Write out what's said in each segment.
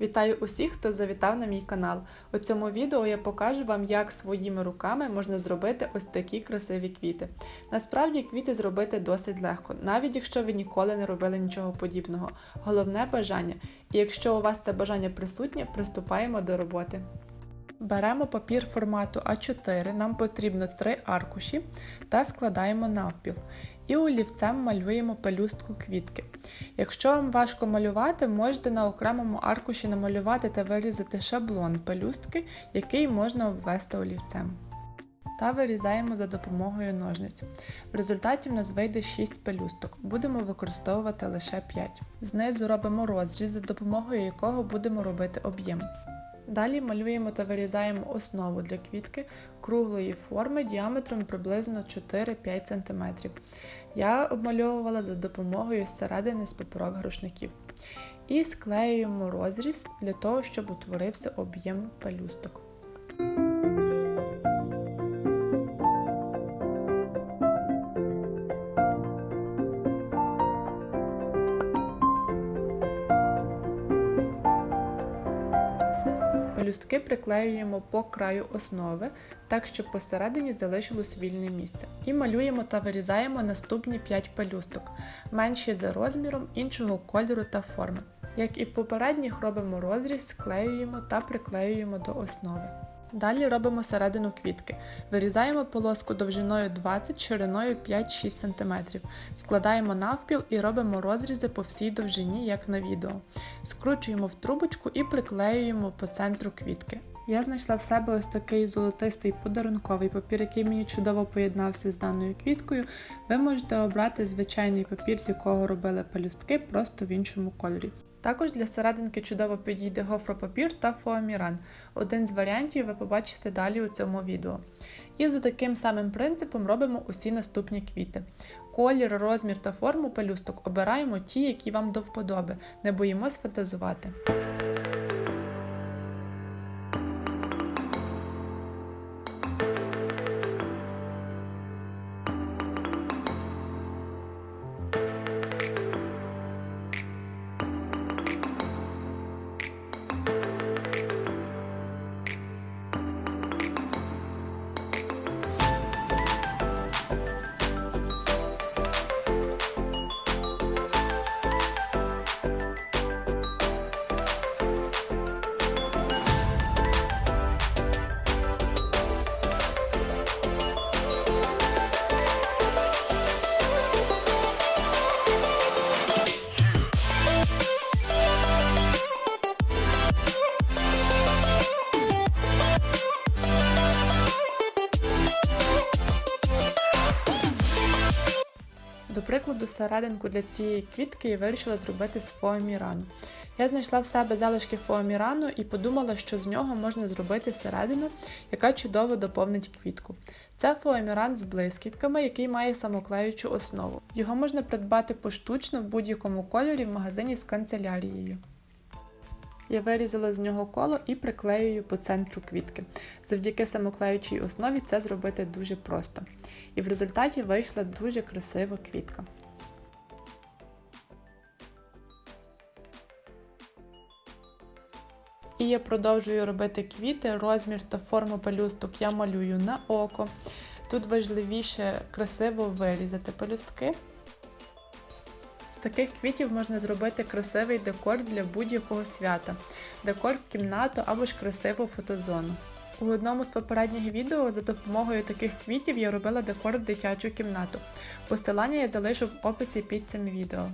Вітаю усіх, хто завітав на мій канал. У цьому відео я покажу вам, як своїми руками можна зробити ось такі красиві квіти. Насправді квіти зробити досить легко, навіть якщо ви ніколи не робили нічого подібного. Головне бажання. І якщо у вас це бажання присутнє, приступаємо до роботи. Беремо папір формату А4, нам потрібно 3 аркуші та складаємо навпіл. І олівцем малюємо пелюстку квітки. Якщо вам важко малювати, можете на окремому аркуші намалювати та вирізати шаблон пелюстки, який можна обвести олівцем. Та вирізаємо за допомогою ножниць. В результаті в нас вийде 6 пелюсток, будемо використовувати лише 5. Знизу робимо розріз, за допомогою якого будемо робити об'єм. Далі малюємо та вирізаємо основу для квітки круглої форми діаметром приблизно 4-5 см. Я обмальовувала за допомогою середини з паперових рушників. І склеюємо розріз для того, щоб утворився об'єм пелюсток. Пелюстки приклеюємо по краю основи, так щоб посередині залишилось вільне місце. І малюємо та вирізаємо наступні 5 пелюсток, менші за розміром іншого кольору та форми. Як і в попередніх, робимо розріз, склеюємо та приклеюємо до основи. Далі робимо середину квітки. Вирізаємо полоску довжиною 20, шириною 5-6 см. Складаємо навпіл і робимо розрізи по всій довжині, як на відео. Скручуємо в трубочку і приклеюємо по центру квітки. Я знайшла в себе ось такий золотистий подарунковий папір, який мені чудово поєднався з даною квіткою. Ви можете обрати звичайний папір, з якого робили пелюстки, просто в іншому кольорі. Також для серединки чудово підійде гофропапір та фоаміран. Один з варіантів ви побачите далі у цьому відео. І за таким самим принципом робимо усі наступні квіти. Колір, розмір та форму пелюсток обираємо ті, які вам до вподоби, не боїмось фантазувати. До прикладу, серединку для цієї квітки я вирішила зробити з фоамірану. Я знайшла в себе залишки фоамірану і подумала, що з нього можна зробити середину, яка чудово доповнить квітку. Це фоаміран з блискітками, який має самоклеючу основу. Його можна придбати поштучно в будь-якому кольорі в магазині з канцелярією. Я вирізала з нього коло і приклеюю по центру квітки. Завдяки самоклеючій основі це зробити дуже просто. І в результаті вийшла дуже красива квітка. І я продовжую робити квіти, розмір та форму пелюсток я малюю на око. Тут важливіше красиво вирізати пелюстки. Таких квітів можна зробити красивий декор для будь-якого свята, декор в кімнату або ж красиву фотозону. У одному з попередніх відео за допомогою таких квітів я робила декор в дитячу кімнату. Посилання я залишу в описі під цим відео.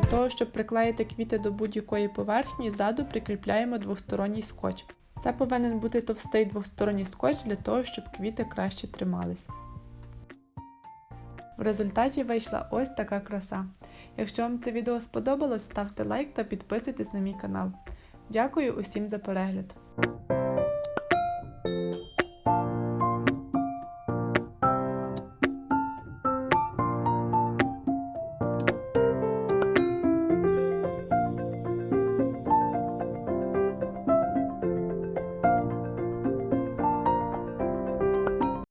Того, щоб приклеїти квіти до будь-якої поверхні, ззаду прикріпляємо двосторонній скотч. Це повинен бути товстий двосторонній скотч для того, щоб квіти краще тримались. В результаті вийшла ось така краса. Якщо вам це відео сподобалось, ставте лайк та підписуйтесь на мій канал. Дякую усім за перегляд!